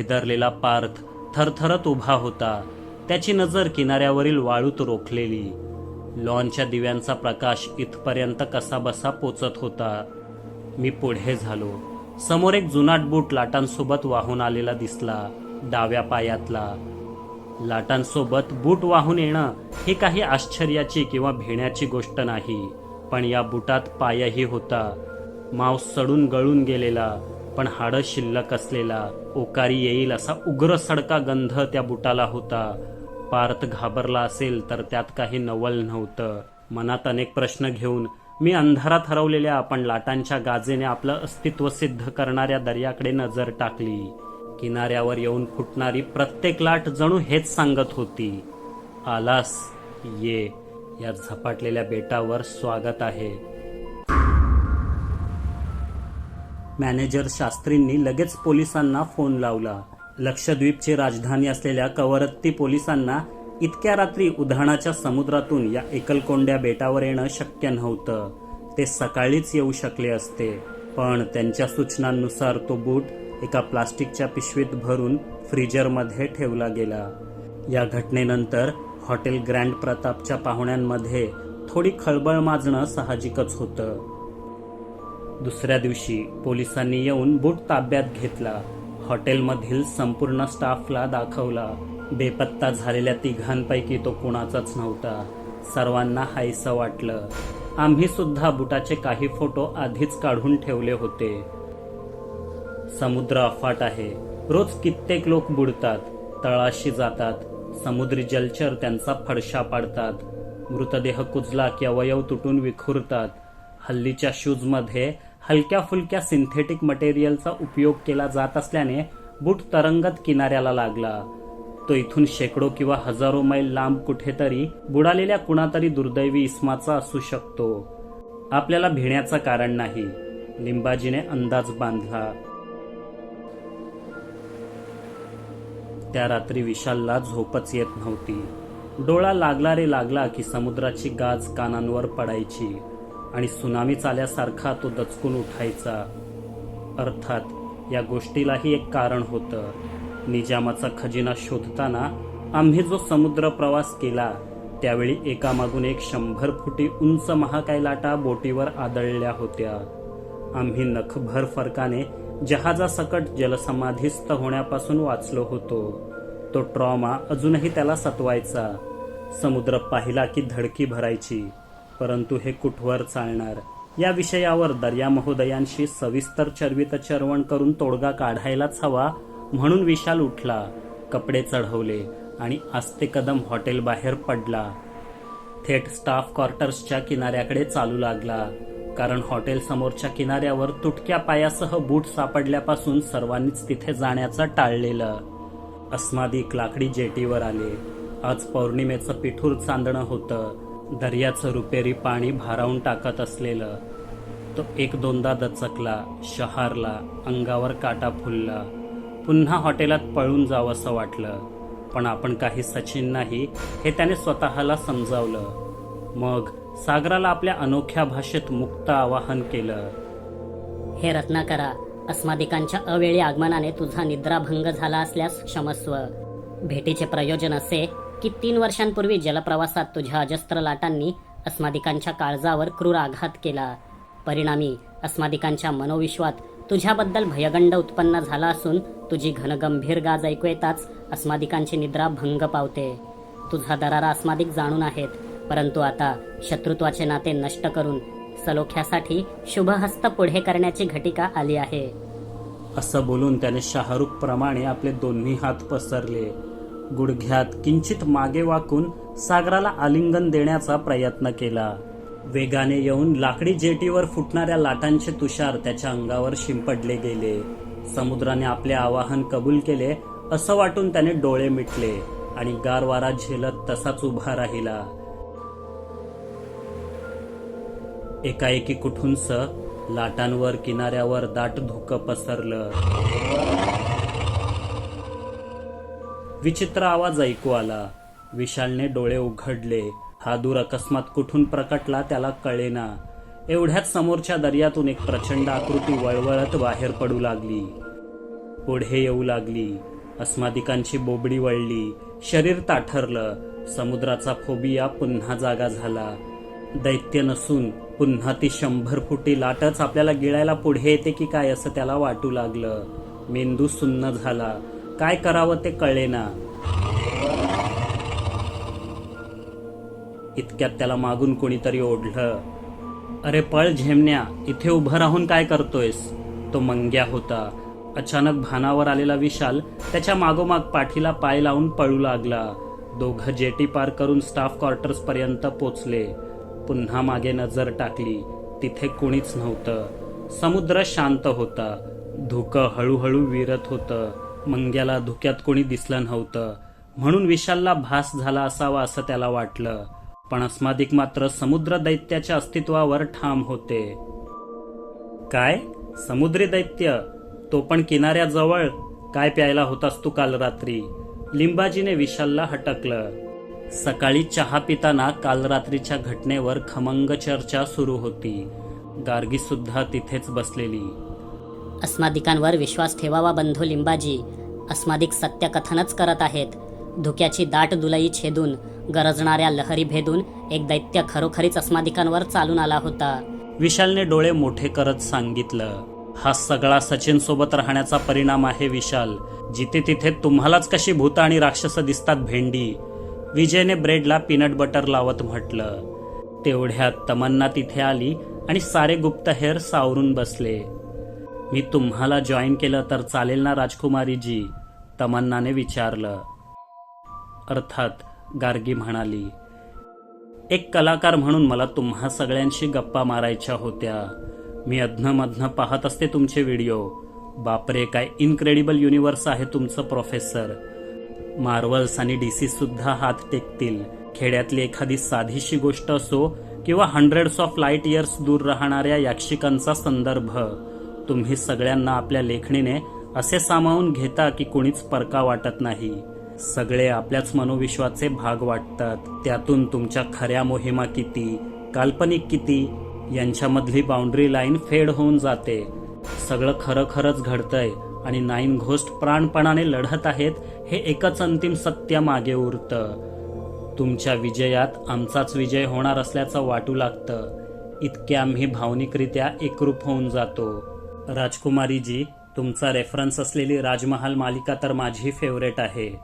भेदरलेला पार्थ थरथरत उभा होता. त्याची नजर किनाऱ्यावरील वाळूत रोखलेली. लॉनच्या दिव्यांचा प्रकाश इथपर्यंत कसा बसा पोचत होता. मी पुढे झालो. समोर एक जुनाट बूट लाटांसोबत वाहून आलेला दिसला डाव्या पायातला. लाटांसोबत बूट वाहून येणं ही काही आश्चर्याची किंवा भेण्याची गोष्ट नाही पण या बुटात पायही होता. मांस सडून गळून गेलेला. पण हाडं शिल्लक असलेला ओकारी येईल असा उग्र सडका गंध त्या बुटाला होता. पार्थ घाबरला असेल तर त्यात काही नवल नव्हतं. मनात अनेक प्रश्न घेऊन मी अंधारात हरवलेल्या पण लाटांच्या गाजेने आपलं अस्तित्व सिद्ध करणाऱ्या दर्याकडे नजर टाकली. किनाऱ्यावर येऊन फुटणारी प्रत्येक लाट जणू हेच सांगत होती. आलास ये या झपाटलेल्या बेटावर स्वागत आहे. मॅनेजर शास्त्रींनी लगेच पोलिसांना फोन लावला. लक्षद्वीपची राजधानी असलेल्या कवरत्ती पोलिसांना इतक्या रात्री उधाणाच्या समुद्रातून या एकलकोंड्या बेटावर येणं शक्य नव्हतं. ते सकाळीच येऊ शकले असते. पण त्यांच्या सूचनांनुसार तो बूट एका प्लास्टिकच्या पिशवीत भरून फ्रीजरमध्ये ठेवला गेला. या घटनेनंतर हॉटेल ग्रँड प्रतापच्या पाहुण्यांमध्ये थोडी खळबळ माजणं साहजिकच होतं. दुसऱ्या दिवशी पोलिसांनी येऊन बूट ताब्यात घेतला. हॉटेलमधील संपूर्ण स्टाफला दाखवला. बेपत्ता झालेल्या तिघांपैकी तो कुणाचाच नव्हता. सर्वांना हायसं वाटलं. आम्ही सुद्धा बुटाचे काही फोटो आधीच काढून ठेवले होते. समुद्र अफाट आहे. रोज कित्येक लोक बुडतात तळाशी जातात समुद्री जलचर त्यांचा फडशा पाडतात. मृतदेह कुजला की अवयव तुटून विखुरतात. हल्लीच्या शूजमध्ये हलक्या फुलक्या सिंथेटिक मटेरियलचा उपयोग केला जात असल्याने बूट तरंगत किनाऱ्याला लागला. तो इथून शेकडो किंवा हजारो मैल लांब कुठेतरी बुडालेल्या कुणातरी दुर्दैवी इस्माचा असू शकतो. आपल्याला भिण्याचं कारण नाही. लिंबाजीने अंदाज बांधला. त्या रात्री विशालला झोपच येत नव्हती. डोळा लागला रे लागला की समुद्राची गाज कानांवर पडायची. आणि सुनामी चाल्यासारखा तो दचकून उठायचा. अर्थात या गोष्टीलाही एक कारण होतं. निजामाचा खजिना शोधताना आम्ही जो समुद्र प्रवास केला त्यावेळी एकामागून एक शंभर फुटी उंच महाकाय लाटा बोटीवर आदळल्या होत्या. आम्ही नखभर फरकाने जहाजासकट जलसमाधीस्थ होण्यापासून वाचलो होतो. तो ट्रॉमा अजूनही त्याला सतवायचा. समुद्र पाहिला की धडकी भरायची. परंतु हे कुठवर चालणार? या विषयावर दर्या महोदयांशी सविस्तर चर्वित चरवण करून तोडगा काढायलाच हवा म्हणून विशाल उठला कपडे चढवले आणि आस्ते कदम हॉटेल बाहेर पडला. थेट स्टाफ क्वार्टर्सच्या किनाऱ्याकडे चालू लागला कारण हॉटेल समोरच्या किनाऱ्यावर तुटक्या पायासह बूट सापडल्यापासून सर्वांनीच तिथे जाण्याचं टाळलेलं. अस्मादिक लाकडी जेटीवर आले. आज पौर्णिमेचं पिठूर चांदणं होतं. दर्याचं रुपेरी पाणी भारावून टाकत असलेलं तो एक दोनदा दचकला शहारला अंगावर काटा फुलला. पुन्हा हॉटेलात पळून जावंसं वाटलं पण आपण काही सचिन नाही हे त्याने स्वतःला समजावलं. मग सागराला आपल्या अनोख्या भाषेत मुक्त आवाहन केलं हे रत्नाकरा अस्मादिकांच्या अवेळी आगमनाने तुझा निद्राभंग झाला असल्यास क्षमस्व. भेटीचे प्रयोजन असे की तीन वर्षांपूर्वी जलप्रवासात तुझ्या अजस्त्र लाटांनी अस्मादिकांच्या काळजावर क्रूर आघात केला. परिणामी अस्मादिकांच्या मनोविश्वात तुझ्याबद्दल भयगंड उत्पन्न झाला असून तुझी घनगंभीर गाज ऐकू येताच अस्मादिकांची निद्रा भंग पावते. तुझा दरारा अस्मादिक जाणून आहेत परंतु आता शत्रुत्वाचे नाते नष्ट करून सलोख्यासाठी शुभहस्त पुढे करण्याची घटिका आली आहे. असं बोलून त्याने शाहरुख प्रमाणे आपले दोन्ही हात पसरले. गुडघ्यात किंचित मागे वाकून सागराला आलिंगन देण्याचा प्रयत्न केला. वेगाने येऊन लाकडी जेटीवर फुटणाऱ्या लाटांचे तुषार त्याच्या अंगावर शिंपडले गेले. समुद्राने आपले आवाहन कबूल केले असं वाटून त्याने डोळे मिटले आणि गार वारा झेलत तसाच उभा राहिला. एकाएकी कुठूनस लाटांवर किनाऱ्यावर दाट धुकं पसरलं. विचित्र आवाज ऐकू आला. विशालने डोळे उघडले. हा दूर अकस्मात कुठून प्रकटला त्याला कळेना. एवढ्यात समोरच्या दर्यातून एक प्रचंड आकृती वळवळत बाहेर पडू लागली. पुढे येऊ लागली. अस्मादिकांची बोबडी वळली. शरीर ताठरलं. समुद्राचा फोबिया पुन्हा जागा झाला. दैत्य नसून पुन्हा ती शंभर फुटी लाटच आपल्याला गिळायला पुढे येते की काय असं त्याला वाटू लागलं. मेंदू सुन्न झाला. काय करावं ते कळले ना. इतक्यात त्याला मागून कोणीतरी ओढलं. अरे पळ झेमण्या इथे उभं राहून काय करतोयस? तो मंग्या होता. अचानक भानावर आलेला विशाल त्याच्या मागोमाग पाठीला पाय लावून पळू लागला. दोघं जेटी पार करून स्टाफ क्वार्टर्स पर्यंत पोचले. पुन्हा मागे नजर टाकली. तिथे कुणीच नव्हतं. समुद्र शांत होता. धुकं हळूहळू विरत होतं. मंग्याला धुक्यात कोणी दिसलं नव्हतं. म्हणून विशालला भास झाला असावा असं त्याला वाटलं. पण अस्मादिक मात्र समुद्र दैत्याच्या अस्तित्वावर ठाम होते. काय? समुद्री दैत्य? तो पण किनाऱ्याजवळ? काय प्यायला होतास तू काल रात्री? लिंबाजीने विशालला हटकलं. सकाळी चहा पिताना काल रात्रीच्या घटनेवर खमंग चर्चा सुरू होती. गार्गी सुद्धा तिथेच बसलेली. अस्मादिकांवर विश्वास ठेवावा बंधू लिंबाजी. अस्मादिक सत्यकथनच करत आहेत. धुक्याची दाट दुलई छेदून गरजणाऱ्या लहरी भेदून एक दैत्य खरोखरीच अस्मादिकांवर चालून आला होता. विशालने डोळे मोठे करत सांगितलं हा सगळा सचिन सोबत राहण्याचा परिणाम आहे विशाल. जिथे तिथे तुम्हालाच कशी भूत आणि राक्षस दिसतात भेंडी. विजयने ब्रेडला पीनट बटर लावत म्हटलं. तेवढ्यात तमन्ना तिथे आली आणि सारे गुप्तहेर सावरून बसले. मी तुम्हाला जॉईन केलं तर चालेल ना राजकुमारीजी? तमन्नाने विचारलं. अर्थात गार्गी म्हणाली एक कलाकार म्हणून मला तुम्हा सगळ्यांशी गप्पा मारायच्या होत्या. मी अधनमधनं पाहत असते तुमचे व्हिडिओ. बापरे काय इनक्रेडिबल युनिव्हर्स आहे तुमचं प्रोफेसर मार्वल्स आणि डीसी सुद्धा हात टेकतील. खेड्यातली एखादी साधीशी गोष्ट असो किंवा हंड्रेड्स ऑफ लाइट इयर्स दूर राहणाऱ्या याक्षिकांचा संदर्भ. तुम्ही सगळ्यांना आपल्या लेखणीने असे सामावून घेता की कुणीच परका वाटत नाही. सगळे आपल्याच मनोविश्वाचे भाग वाटतात. त्यातून तुमच्या खऱ्या मोहिमा किती काल्पनिक किती यांच्यामधली बाउंड्री लाईन फेड होऊन जाते. सगळं खरं खरंच घडतंय आणि नाईन घोस्ट प्राणपणाने लढत आहेत हे एकच अंतिम सत्य मागे उरतं. तुमच्या विजयात आमचाच विजय होणार असल्याचं वाटू लागतं. इतके आम्ही भावनिकरित्या एकरूप होऊन जातो. राजकुमारीजी तुमचा रेफरन्स असलेली राजमहाल मालिका तर माझी फेवरेट आहे.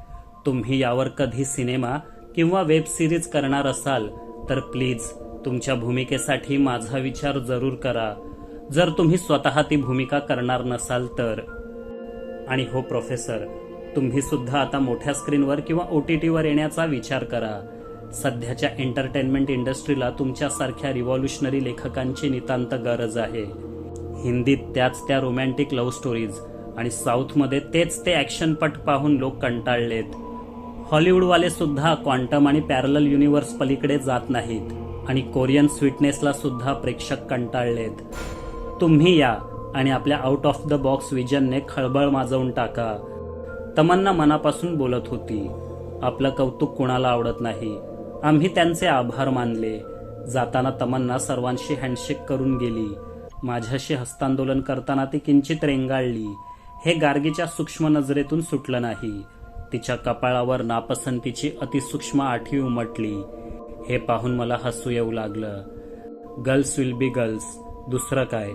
तुम्ही यावर कधी सिनेमा किंवा वेब सिरीज करणार असाल तर प्लीज तुमच्या भूमिकेसाठी माझा विचार जरूर करा. जर तुम्ही स्वतः ती भूमिका करणार नसाल तर. आणि हो प्रोफेसर तुम्ही सुद्धा आता मोठ्या स्क्रीनवर किंवा ओ टी टीवर येण्याचा विचार करा. सध्याच्या एंटरटेनमेंट इंडस्ट्रीला तुमच्यासारख्या रिव्हॉल्युशनरी लेखकांची नितांत गरज आहे. हिंदीत त्याच त्या रोमॅन्टिक लव्ह स्टोरीज आणि साऊथमध्ये तेच ते ॲक्शनपट पाहून लोक कंटाळलेत. हॉलिवूडवाले सुद्धा क्वांटम आणि पॅरल युनिव्हर्स पलीकडे जात नाहीत आणि कोरियन स्वीटनेसला सुद्धा प्रेक्षक कंटाळलेत. तुम्ही या आणि आपल्या आउट ऑफ द बॉक्स विजनने खळबळ माजवून टाका. तमन्ना मनापासून बोलत होती आपलं कौतुक कुणाला आवडत नाही? आम्ही त्यांचे आभार मानले. जाताना तमन्ना सर्वांशी हँडशेक करून गेली. माझ्याशी हस्तांदोलन करताना ती किंचित रेंगाळली. हे गार्गीच्या सूक्ष्म नजरेतून सुटलं नाही. तिच्या कपाळावर नापसंतीची अतिसूक्ष्म आठी उमटली. हे पाहून मला हसू येऊ लागलं. Girls will be girls. दुसरं काय?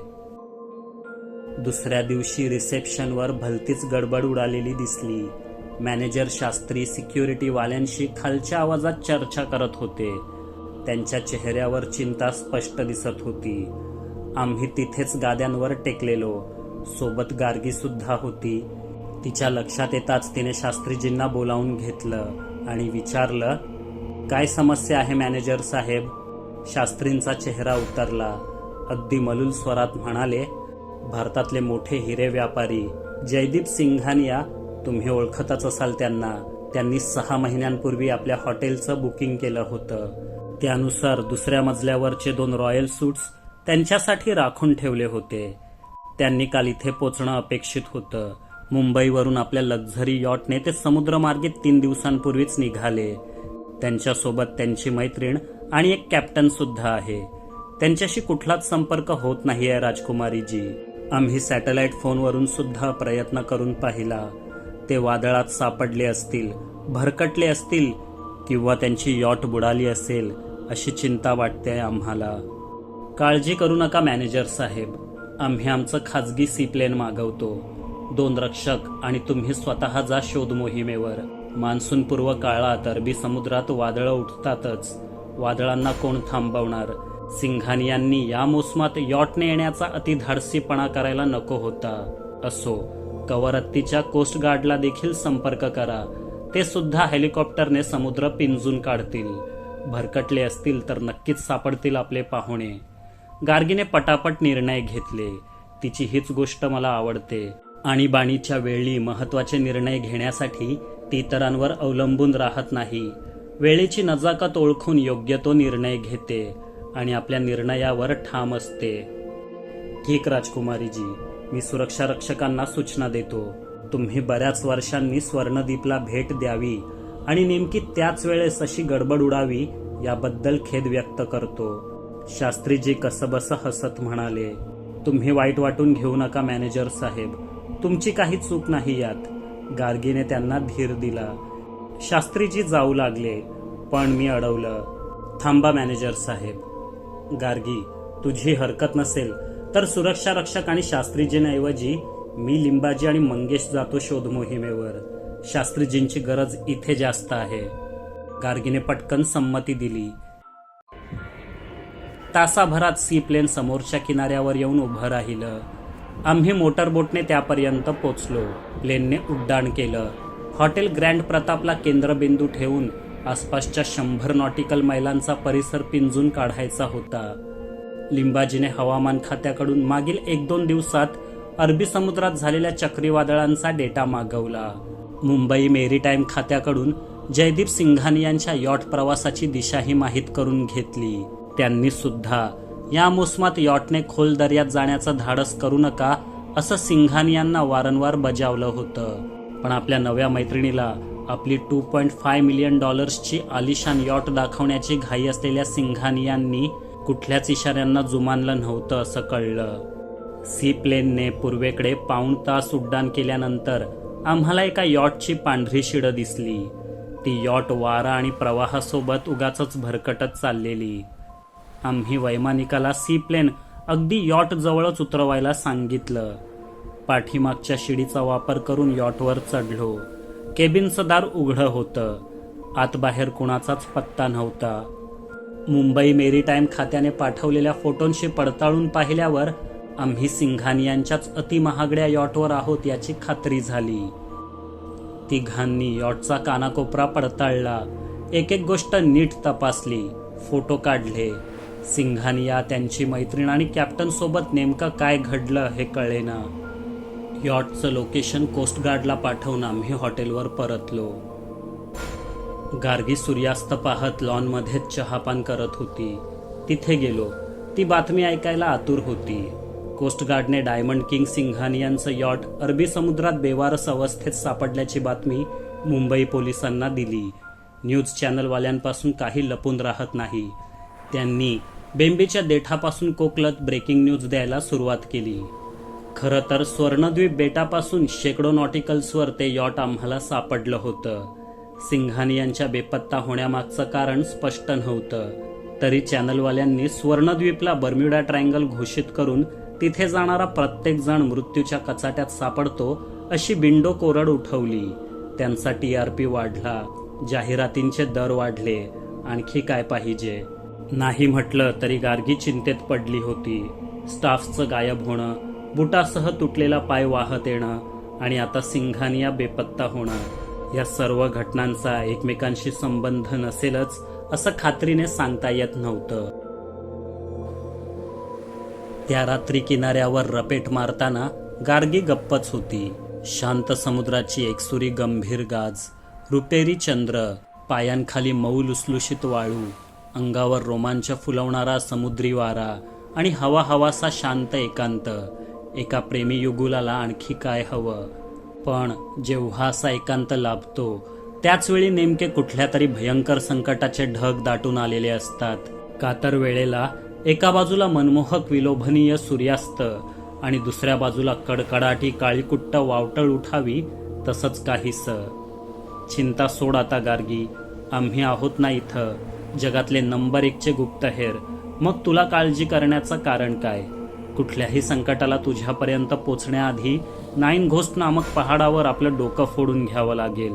दुसऱ्या दिवशी रिसेप्शनवर भलतीच गडबड उडालेली दिसली. मॅनेजर शास्त्री सिक्युरिटीवाल्यांशी खालच्या आवाजात चर्चा करत होते. त्यांच्या चेहऱ्यावर चिंता स्पष्ट दिसत होती. आम्ही तिथेच गाद्यांवर टेकलेलो. सोबत गार्गी सुद्धा होती. तिच्या लक्षात येताच तिने शास्त्रीजींना बोलावून घेतलं आणि विचारलं काय समस्या आहे मॅनेजर साहेब? शास्त्रींचा चेहरा उतरला. अगदी मलूल स्वरात म्हणाले भारतातले मोठे हिरे व्यापारी जयदीप सिंघानिया तुम्ही ओळखतच असाल त्यांना. त्यांनी सहा महिन्यांपूर्वी आपल्या हॉटेलचं बुकिंग केलं होतं. त्यानुसार दुसऱ्या मजल्यावरचे दोन रॉयल सूट्स त्यांच्यासाठी राखून ठेवले होते. त्यांनी काल इथे पोचणं अपेक्षित होतं. मुंबईवरून आपल्या लक्झरी यॉटने ते समुद्रमार्गे तीन दिवसांपूर्वीच निघाले. त्यांच्यासोबत त्यांची मैत्रीण आणि एक कॅप्टन सुद्धा आहे. त्यांच्याशी कुठलाच संपर्क होत नाही आहे राजकुमारीजी. आम्ही सॅटेलाइट फोनवरून सुद्धा प्रयत्न करून पाहिला. ते वादळात सापडले असतील भरकटले असतील किंवा त्यांची यॉट बुडाली असेल अशी चिंता वाटते आम्हाला. काळजी करू नका मॅनेजर साहेब. आम्ही आमचं खाजगी सी प्लेन मागवतो. दोन रक्षक आणि तुम्ही स्वतः जा शोध मोहिमेवर. मान्सूनपूर्व काळात अरबी समुद्रात वादळं उठतातच. वादळांना कोण थांबवणार? सिंघानियांनी या मोसमात यॉटने येण्याचा अतिधाडसीपणा करायला नको होता. असो कवरत्तीच्या कोस्ट गार्डला देखील संपर्क करा. ते सुद्धा हेलिकॉप्टरने समुद्र पिंजून काढतील. भरकटले असतील तर नक्कीच सापडतील आपले पाहुणे. गार्गीने पटापट निर्णय घेतले. तिची हीच गोष्ट मला आवडते. आणीबाणीच्या वेळी महत्त्वाचे निर्णय घेण्यासाठी ती इतरांवर अवलंबून राहत नाही. वेळेची नजाकत ओळखून योग्य तो निर्णय घेते आणि आपल्या निर्णयावर ठाम असते. ठीक राजकुमारीजी मी सुरक्षा रक्षकांना सूचना देतो. तुम्ही बऱ्याच वर्षांनी स्वर्णदीपला भेट द्यावी आणि नेमकी त्याच वेळेस अशी गडबड उडावी याबद्दल खेद व्यक्त करतो. शास्त्रीजी कसबस हसत म्हणाले तुम्ही वाईट वाटून घेऊ नका मॅनेजर साहेब. तुमची काही चूक नाही यात. गार्गीने त्यांना धीर दिला. शास्त्रीजी जाऊ लागले पण मी अडवलं. थांबा मॅनेजर साहेब. गार्गी तुझी हरकत नसेल तर सुरक्षा रक्षक आणि शास्त्रीजींऐवजी मी लिंबाजी आणि मंगेश जातो शोध मोहिमेवर. शास्त्रीजींची गरज इथे जास्त आहे. गार्गीने पटकन संमती दिली. तासाभरात सी प्लेन समोरच्या किनाऱ्यावर येऊन उभं राहिलं. आम्ही मोटरबोटने त्यापर्यंत पोचलो. प्लेनने उड्डाण केलं. हॉटेल ग्रँड प्रतापला केंद्रबिंदू ठेवून आसपासच्या शंभर नॉटिकल मैलांचा परिसर पिंजून काढायचा होता. लिंबाजीने हवामान खात्याकडून मागील एक दोन दिवसात अरबी समुद्रात झालेल्या चक्रीवादळांचा डेटा मागवला. मुंबई मेरीटाईम खात्याकडून जयदीप सिंघानी यांच्या यॉट प्रवासाची दिशाही माहीत करून घेतली. त्यांनी सुद्धा या मोसमात यॉटने खोल दर्यात जाण्याचं धाडस करू नका असं सिंघानी यांना वारंवार बजावलं होतं. पण आपल्या नव्या मैत्रिणीला आपली टू पॉईंट फाय मिलियन डॉलर्सची आलिशान यॉट दाखवण्याची घाई असलेल्या सिंघानी यांनी कुठल्याच इशाऱ्यांना जुमानलं नव्हतं असं कळलं. सी प्लेनने पूर्वेकडे पाऊण तास उड्डाण केल्यानंतर आम्हाला एका यॉटची पांढरी शिडं दिसली. ती यॉट वारा आणि प्रवाहासोबत उगाच भरकटत चाललेली. आम्ही वैमानिकाला सी प्लेन अगदी यॉट जवळच उतरवायला सांगितलं. पाठीमागच्या शिडीचा वापर करून यॉटवर चढलो. केबिनचं दार उघडं होतं. आतबाहेर कुणाचाच पत्ता नव्हता. मुंबई मेरीटाईम खात्याने पाठवलेल्या फोटोंशी पडताळून पाहिल्यावर आम्ही सिंघानियांच्याच अतिमहागड्या यॉटवर आहोत याची खात्री झाली. तिघांनी यॉटचा कानाकोपरा पडताळला. एक एक गोष्ट नीट तपासली. फोटो काढले. सिंघानिया त्यांची मैत्रीण आणि कॅप्टनसोबत नेमकं काय घडलं हे कळेना. यॉटचं लोकेशन कोस्टगार्डला पाठवून आम्ही हॉटेलवर परतलो. गार्गी सूर्यास्त पाहत लॉनमध्येच चहापान करत होती. तिथे गेलो. ती बातमी ऐकायला आतुर होती. कोस्टगार्डने डायमंड किंग सिंघानियांचं यॉट अरबी समुद्रात बेवारस अवस्थेत सापडल्याची बातमी मुंबई पोलिसांना दिली. न्यूज चॅनलवाल्यांपासून काही लपून राहत नाही. त्यांनी बेंबीच्या देठापासून कोकलत ब्रेकिंग न्यूज द्यायला सुरुवात केली. खरं तर स्वर्णद्वीप बेटापासून शेकडो नॉटिकल्सवर ते यॉट आम्हाला सापडलं होतं. सिंघानी यांच्या बेपत्ता होण्यामागचं कारण स्पष्ट नव्हतं. तरी चॅनलवाल्यांनी स्वर्णद्वीपला बर्म्युडा ट्रायंगल घोषित करून तिथे जाणारा प्रत्येक जण मृत्यूच्या कचाट्यात सापडतो अशी बिंडो कोरड उठवली. त्यांचा टी आर पी वाढला. जाहिरातींचे दर वाढले. आणखी काय पाहिजे? नाही म्हटलं तरी गार्गी चिंतेत पडली होती. स्टाफचं गायब होणं बुटासह तुटलेला पाय वाहत येणं आणि आता सिंघानिया बेपत्ता होणं या सर्व घटनांचा एकमेकांशी संबंध नसेलच असं खात्रीने सांगता येत नव्हतं. त्या रात्री किनाऱ्यावर रपेट मारताना गार्गी गप्पच होती. शांत समुद्राची एकसुरी गंभीर गाज रुपेरी चंद्र पायांखाली मऊ लुसलुशीत वाळू अंगावर रोमांच फुलवणारा समुद्री वारा आणि हवा हवासा शांत एकांत. एका प्रेमी युगुलाला आणखी काय हवं? पण जेव्हा असा एकांत लाभतो त्याचवेळी नेमके कुठल्या तरी भयंकर संकटाचे ढग दाटून आलेले असतात. कातर वेळेला एका बाजूला मनमोहक विलोभनीय सूर्यास्त आणि दुसऱ्या बाजूला कडकडाटी काळीकुट्ट वावटळ उठावी तसंच काहीस. चिंता सोड आता गार्गी आम्ही आहोत ना इथं. जगातले नंबर एकचे गुप्तहेर मग तुला काळजी करण्याचं कारण काय? कुठल्याही संकटाला तुझ्यापर्यंत पोचण्याआधी नाईन घोस्ट नामक पहाडावर आपलं डोकं फोडून घ्यावं लागेल.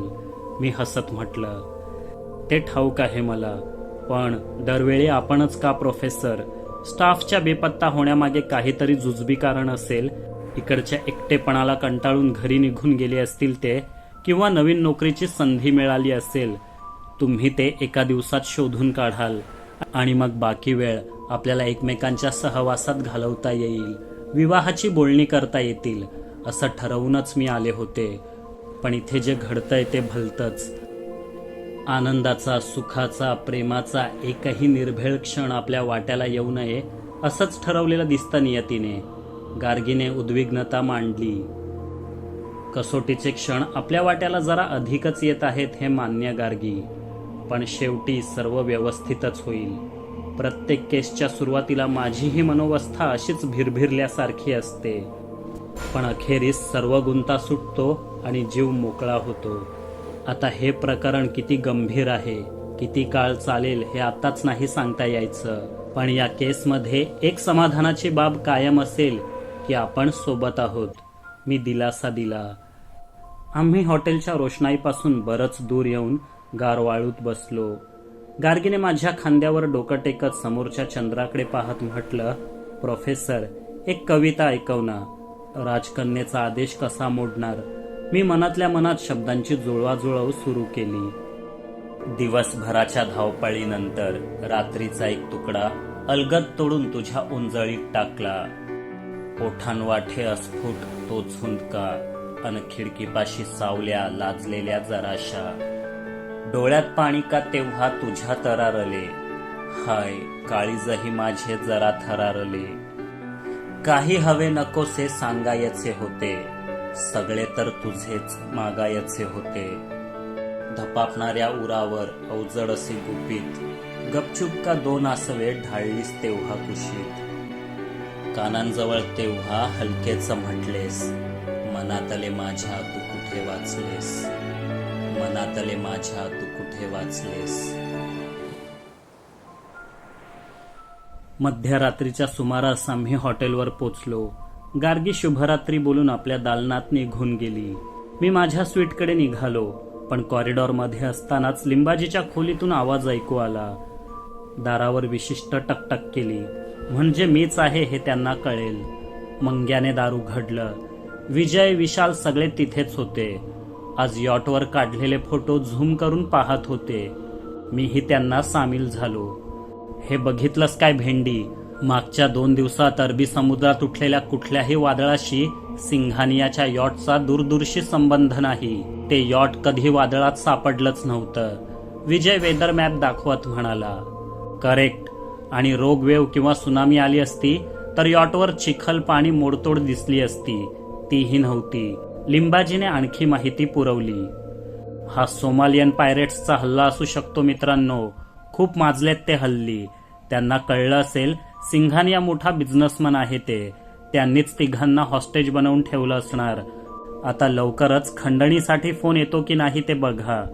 मी हसत म्हटलं ते ठाऊक आहे मला पण दरवेळी आपणच का प्रोफेसर? स्टाफच्या बेपत्ता होण्यामागे काहीतरी जुजबी कारण असेल. इकडच्या एकटेपणाला कंटाळून घरी निघून गेले असतील ते किंवा नवीन नोकरीची संधी मिळाली असेल. तुम्ही ते एका दिवसात शोधून काढाल आणि मग बाकी वेळ आपल्याला एकमेकांच्या सहवासात घालवता येईल. विवाहाची बोलणी करता येतील असं ठरवूनच मी आले होते. पण इथे जे घडतंय ते भलतंच. आनंदाचा सुखाचा प्रेमाचा एकही निर्भेळ क्षण आपल्या वाट्याला येऊ नये असंच ठरवलेलं दिसतं नियतीने. गार्गीने उद्विग्नता मांडली. कसोटीचे क्षण आपल्या वाट्याला जरा अधिकच येत आहेत हे मान्य गार्गी. पण शेवटी सर्व व्यवस्थितच होईल. प्रत्येक केसच्या सुरुवातीला माझीही मनोवस्था अशीच भिरभिरल्यासारखी असते. पण अखेरीस सर्व गुंता सुटतो आणि जीव मोकळा होतो. आता हे प्रकरण किती गंभीर आहे किती काळ चालेल हे आताच नाही सांगता यायचं. पण या केसमध्ये एक समाधानाची बाब कायम असेल की आपण सोबत आहोत. मी दिलासा दिला. आम्ही हॉटेलच्या रोषणाईपासून बरंच दूर येऊन गारवाळूत बसलो. गार्गीने माझ्या खांद्यावर डोकं टेकत समोरच्या चंद्राकडे पाहत म्हटलं प्रोफेसर एक कविता ऐकव ना. राजकन्येचा आदेश कसा मोडणार? मी मनातल्या मनात शब्दांची जुळवाजुळव सुरू केली. दिवसभराच्या धावपळीनंतर रात्रीचा एक तुकडा अलगद तोडून तुझ्या उंजळीत टाकला. ओठांवाठे अस्फुट तो झुंदका अन खिडकीपाशी सावल्या लाजलेल्या जराशा. डोळ्यात पाणी का तेव्हा तुझ्या तरारले? हाय काळीजही माझे जरा थरारले. काही हवे नकोसे सांगायचे होते. सगळे तर तुझेच मागायचे होते. धपापणाऱ्या उरावर अवजड असे गुपित. गपचूप का दोन आसवे ढाळलीस तेव्हा कुशीत? कानांजवळ तेव्हा हलकेच म्हटलेस. मनातले माझ्या तू कुठे वाचलेस? मनातले माझ्या तू कुठे वाचलेस? मध्यरात्रीच्या सुमारास आम्ही हॉटेलवर पोचलो. गार्गी शुभरात्री बोलून आपल्या दालनात निघून गेली. मी माझ्या स्वीटकडे निघालो पण कॉरिडॉरमध्ये असतानाच लिंबाजीच्या खोलीतून आवाज ऐकू आला. दारावर विशिष्ट टकटक केली. म्हणजे मीच आहे हे त्यांना कळेल. मंग्याने दार उघडलं. विजय विशाल सगळे तिथेच होते. आज यॉटवर काढलेले फोटो झूम करून पाहत होते. मीही त्यांना सामील झालो. हे बघितलंस काय भेंडी? मागच्या दोन दिवसात अरबी समुद्रात उठलेल्या कुठल्याही वादळाशी सिंघानियाच्या यॉटचा दूरदूरशी संबंध नाही. ते यॉट कधी वादळात सापडलंच नव्हतं विजय वेदर मॅप दाखवत म्हणाला. करेक्ट. आणि रोग वेव किंवा सुनामी आली असती तर यॉटवर चिखल पाणी मोडतोड दिसली असती. तीही नव्हती. लिंबाजीने आणखी माहिती पुरवली. हा सोमालियन पायरेट्सचा हल्ला असू शकतो मित्रांनो. खूप माजलेत ते हल्ली. त्यांना कळलं असेल सिंघान या मोठा बिझनेसमन आहे ते. त्यांनीच तिघांना हॉस्टेज बनवून ठेवलं असणार. आता लवकरच खंडणीसाठी फोन येतो की नाही ते बघा.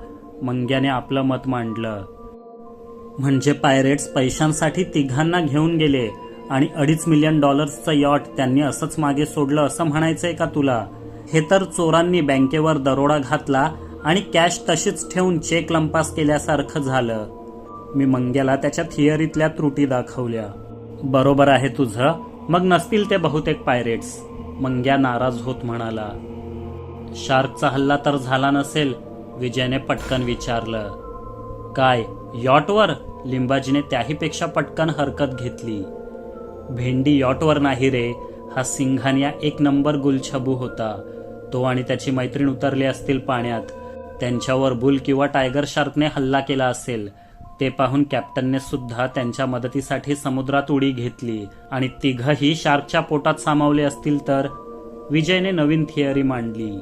मंग्याने आपलं मत मांडलं. म्हणजे पायरेट्स पैशांसाठी तिघांना घेऊन गेले आणि अडीच मिलियन डॉलर्सचं यॉट त्यांनी असंच मागे सोडलं असं म्हणायचंय का तुला? हे तर चोरांनी बँकेवर दरोडा घातला आणि कॅश तशीच ठेवून चेक लंपास केल्यासारखं झालं. मी मंग्याला त्याच्या थिअरीतल्या त्रुटी दाखवल्या. बरोबर आहे तुझं. मग नसतील ते बहुतेक पायरेट्स. मंग्या नाराज होत म्हणाला. शार्कचा हल्ला तर झाला नसेल विजयने पटकन विचारलं. काय यॉटवर? लिंबाजीने त्याहीपेक्षा पटकन हरकत घेतली. भेंडी यॉटवर नाही रे हा सिंघानिया एक नंबर गुलछबू होता. तो आणि त्याची मैत्रीण उतरले असतील पाण्यात. त्यांच्यावर बुल किंवा टायगर शार्कने हल्ला केला असेल. ते पाहून कॅप्टनने सुद्धा त्यांच्या मदतीसाठी समुद्रात उडी घेतली आणि तिघही शार्कच्या पोटात सामावले असतील तर विजयने नवीन थिअरी मांडली.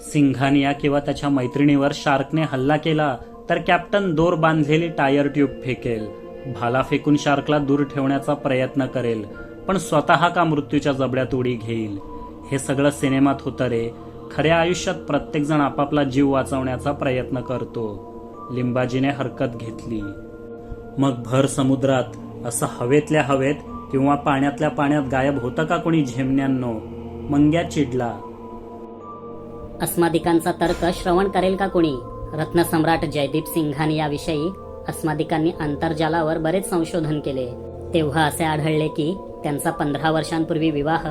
सिंघानिया किंवा त्याच्या मैत्रिणीवर शार्कने हल्ला केला तर कॅप्टन दोर बांधलेली टायर ट्यूब फेकेल. भाला फेकून शार्कला दूर ठेवण्याचा प्रयत्न करेल. पण स्वतः का मृत्यूच्या जबड्यात उडी घेईल? हे सगळं सिनेमात होतं रे. खऱ्या आयुष्यात प्रत्येकजण आपापला जीव वाचवण्याचा प्रयत्न करतो. लिंबाजीने हरकत घेतली. मग भर समुद्रात असं हवेतल्या हवेत किंवा पाण्यातल्या पाण्यात गायब होतं का कोणी झेमण्यांनो? मंग्या चिडला. अस्मादिकांचा तर्क श्रवण करेल का कोणी? रत्नसम्राट जयदीप सिंघानी याविषयी अस्मादिकांनी आंतरजालावर बरेच संशोधन केले. तेव्हा असे आढळले की त्यांचा पंधरा वर्षांपूर्वी विवाह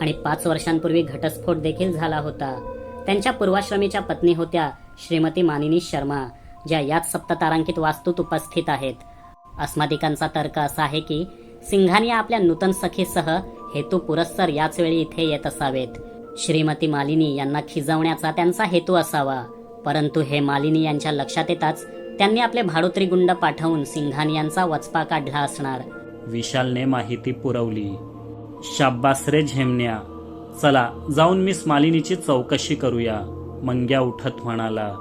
आणि पाच वर्षांपूर्वी घटस्फोट देखील झाला होता. त्यांच्या पूर्वाश्रमीच्या पत्नी होत्या श्रीमती मानिनी शर्मा ज्या याच सप्ततारांकित वास्तूत उपस्थित आहेत. अस्मादिकांचा तर्क असा आहे की सिंघानिया आपल्या नूतन सखीसह हेतू पुरस्सर याच वेळी इथे येत असावेत. श्रीमती मालिनी यांना खिजवण्याचा त्यांचा हेतू असावा. परंतु हे मालिनी यांच्या लक्षात येताच त्यांनी आपले भाडोत्री गुंड पाठवून सिंघानियांचा वचपा काढला असणार. विशालने माहिती पुरवली. शाब्बास रे झेमण्या चला जाऊन मिस मालिनीची चौकशी करूया मंग्या उठत म्हणाला.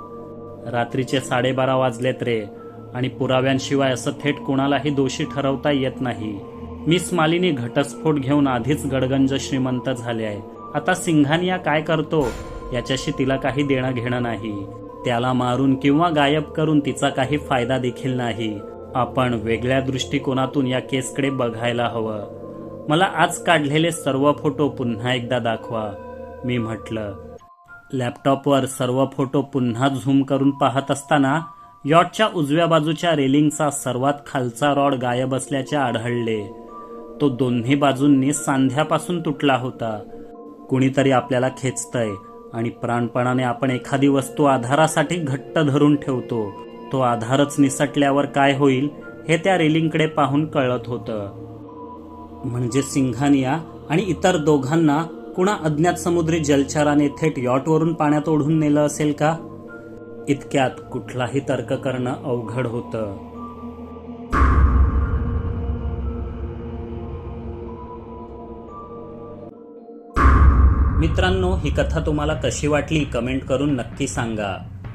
रात्रीचे साडेबारा वाजलेत रे आणि पुराव्यांशिवाय असं थेट कुणालाही दोषी ठरवता येत नाही. मिस मालिनी घटस्फोट घेऊन आधीच गडगंज श्रीमंत झाले. आहे आता सिंघानिया काय करतो? याच्याशी तिला काही देणं घेणं नाही. त्याला मारून किंवा गायब करून तिचा काही फायदा देखील नाही. आपण वेगळ्या दृष्टिकोनातून या केसकडे बघायला हवं. मला आज काढलेले सर्व फोटो पुन्हा एकदा दाखवा मी म्हटलं. लॅपटॉपवर सर्व फोटो पुन्हा झूम करून पाहत असताना यॉटच्या उजव्या बाजूच्या रेलिंगचा सर्वात खालचा रॉड गायब असल्याचे आढळले. तो दोन्ही बाजूंनी सांध्यापासून तुटला होता. कुणीतरी आपल्याला खेचतंय आणि प्राणपणाने आपण एखादी वस्तू आधारासाठी घट्ट धरून ठेवतो. तो आधारच निसटल्यावर काय होईल हे त्या रेलिंगकडे पाहून कळत होतं. म्हणजे सिंघानिया आणि इतर दोघांना कुणा अज्ञात समुद्री जलचराने थेट यॉटवरून पाण्यात ओढून नेलं असेल का? इतक्यात कुठलाही तर्क करणं अवघड होतं. मित्रांनो ही कथा तुम्हाला कशी वाटली कमेंट करून नक्की सांगा.